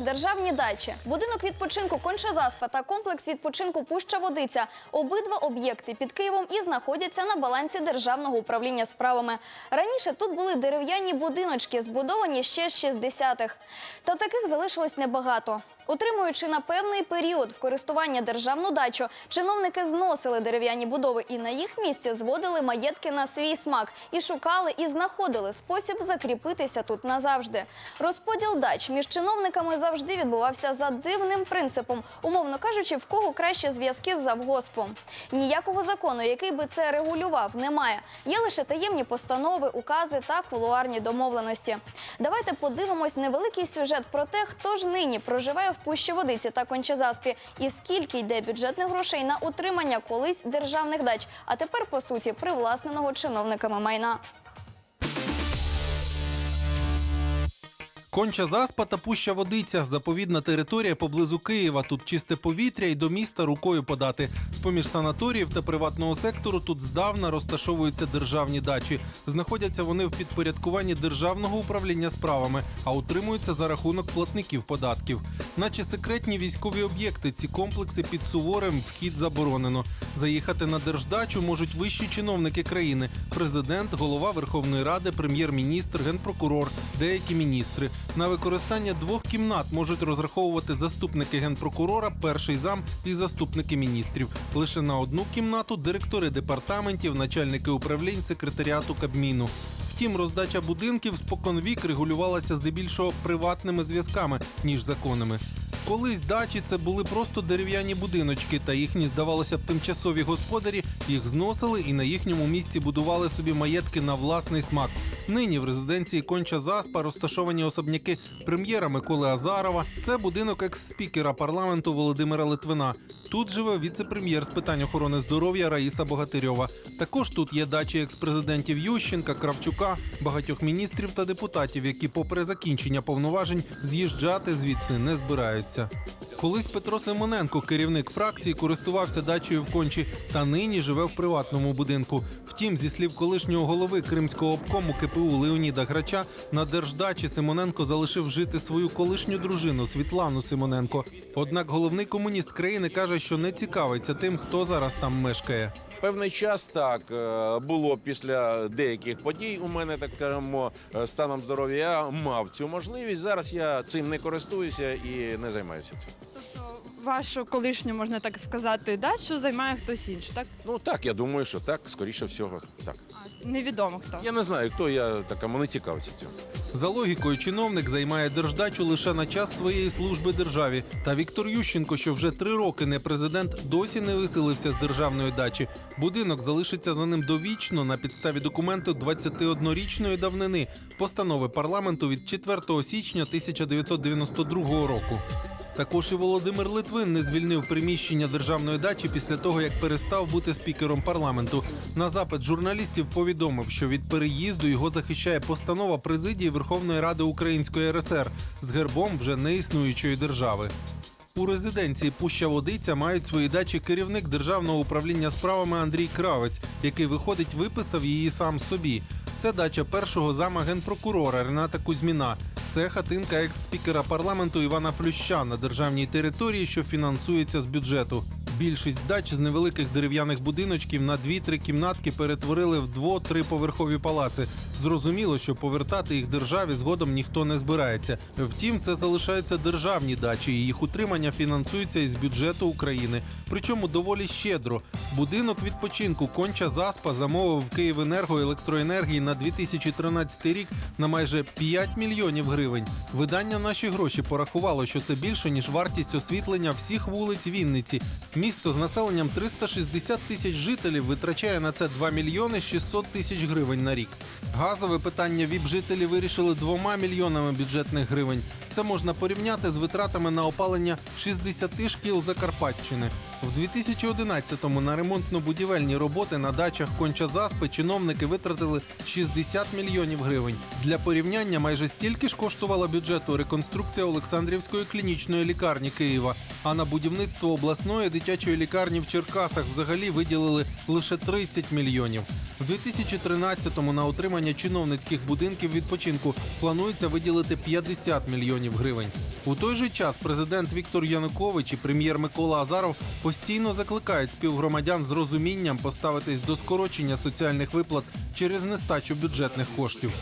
Державні дачі, будинок відпочинку Конча-Заспа та комплекс відпочинку Пуща Водиця. Обидва об'єкти під Києвом і знаходяться на балансі державного управління справами. Раніше тут були дерев'яні будиночки, збудовані ще з 60-х. Та таких залишилось небагато. Утримуючи на певний період в користування державну дачу, чиновники зносили дерев'яні будови і на їх місці зводили маєтки на свій смак і шукали і знаходили спосіб закріпитися тут назавжди. Розподіл дач між чиновниками завжди відбувався за дивним принципом, умовно кажучи, в кого краще зв'язки з завгоспом. Ніякого закону, який би це регулював, немає. Є лише таємні постанови, укази та кулуарні домовленості. Давайте подивимось невеликий сюжет про те, хто ж нині проживає в Пущі Водиці та Кончезаспі, і скільки йде бюджетних грошей на утримання колись державних дач, а тепер по суті привласненого чиновниками майна. Конча заспа та пуща водиця заповідна територія поблизу Києва. Тут чисте повітря і до міста рукою подати. З поміж санаторіїв та приватного сектору тут здавна розташовуються державні дачі. Знаходяться вони в підпорядкуванні державного управління справами, а утримуються за рахунок платників податків. Наче секретні військові об'єкти. Ці комплекси під суворим вхід заборонено. Заїхати на держдачу можуть вищі чиновники країни: президент, голова Верховної Ради, прем'єр-міністр, генпрокурор, деякі міністри. На використання двох кімнат можуть розраховувати заступники генпрокурора, перший зам і заступники міністрів. Лише на одну кімнату директори департаментів, начальники управлінь, секретаріату Кабміну. Втім, роздача будинків споконвік регулювалася здебільшого приватними зв'язками ніж законами. Колись дачі це були просто дерев'яні будиночки, та їхні, здавалося б, тимчасові господарі їх зносили і на їхньому місці будували собі маєтки на власний смак. Нині в резиденції Конча Заспа розташовані особняки прем'єра Миколи Азарова. Це будинок екс-спікера парламенту Володимира Литвина. Тут живе віце-прем'єр з питань охорони здоров'я Раїса Богатирьова. Також тут є дачі екс-президентів Ющенка, Кравчука, багатьох міністрів та депутатів, які, попри закінчення повноважень, з'їжджати звідси не збираються. Колись Петро Симоненко, керівник фракції, користувався дачею в кончі та нині живе в приватному будинку. Втім, зі слів колишнього голови Кримського обкому КПУ Леоніда Грача, на держдачі Симоненко залишив жити свою колишню дружину Світлану Симоненко. Однак головний комуніст країни каже, що не цікавиться тим, хто зараз там мешкає. Певний час так е, було після деяких подій. У мене так скажемо, е, станом здоров'я я мав цю можливість. Зараз я цим не користуюся і не займаюся цим. Тобто вашу колишню, можна так сказати, дачу займає хтось інший, так? Ну так, я думаю, що так, скоріше всього, так. А, невідомо хто. Я не знаю, хто я такому не цікавився цим. За логікою, чиновник займає держдачу лише на час своєї служби державі. Та Віктор Ющенко, що вже три роки не президент, досі не виселився з державної дачі. Будинок залишиться за ним довічно на підставі документу 21-річної давнини постанови парламенту від 4 січня 1992 року. Також і Володимир Литвин не звільнив приміщення державної дачі після того, як перестав бути спікером парламенту. На запит журналістів повідомив, що від переїзду його захищає постанова президії Верховної Ради Української РСР з гербом вже неіснуючої держави. У резиденції Пуща Водиця мають свої дачі керівник державного управління справами Андрій Кравець, який виходить, виписав її сам собі. Це дача першого зама генпрокурора Рената Кузьміна. Це хатинка екс-спікера парламенту Івана Плюща на державній території, що фінансується з бюджету. Більшість дач з невеликих дерев'яних будиночків на 2-3 кімнатки перетворили в дво-триповерхові палаци. Зрозуміло, що повертати їх державі згодом ніхто не збирається. Втім, це залишаються державні дачі, і їх утримання фінансується із бюджету України. Причому доволі щедро. Будинок відпочинку Конча Заспа замовив Київенерго електроенергії на 2013 рік на майже 5 мільйонів гривень. Видання наші гроші порахувало, що це більше ніж вартість освітлення всіх вулиць Вінниці. Місто з населенням 360 тисяч жителів витрачає на це 2 мільйони 600 тисяч гривень на рік. Газове питання ВІП-жителі вирішили двома мільйонами бюджетних гривень. Це можна порівняти з витратами на опалення 60 шкіл Закарпатщини. В 2011-му на ремонтно-будівельні роботи на дачах Конча Заспи чиновники витратили 60 мільйонів гривень. Для порівняння майже стільки ж коштувала бюджету реконструкція Олександрівської клінічної лікарні Києва. А на будівництво обласної дитячої лікарні в Черкасах взагалі виділили лише 30 мільйонів. В 2013-му на отримання чиновницьких будинків відпочинку планується виділити 50 мільйонів гривень. У той же час президент Віктор Янукович і прем'єр Микола Азаров постійно закликають співгромадян з розумінням поставитись до скорочення соціальних виплат через нестачу бюджетних коштів.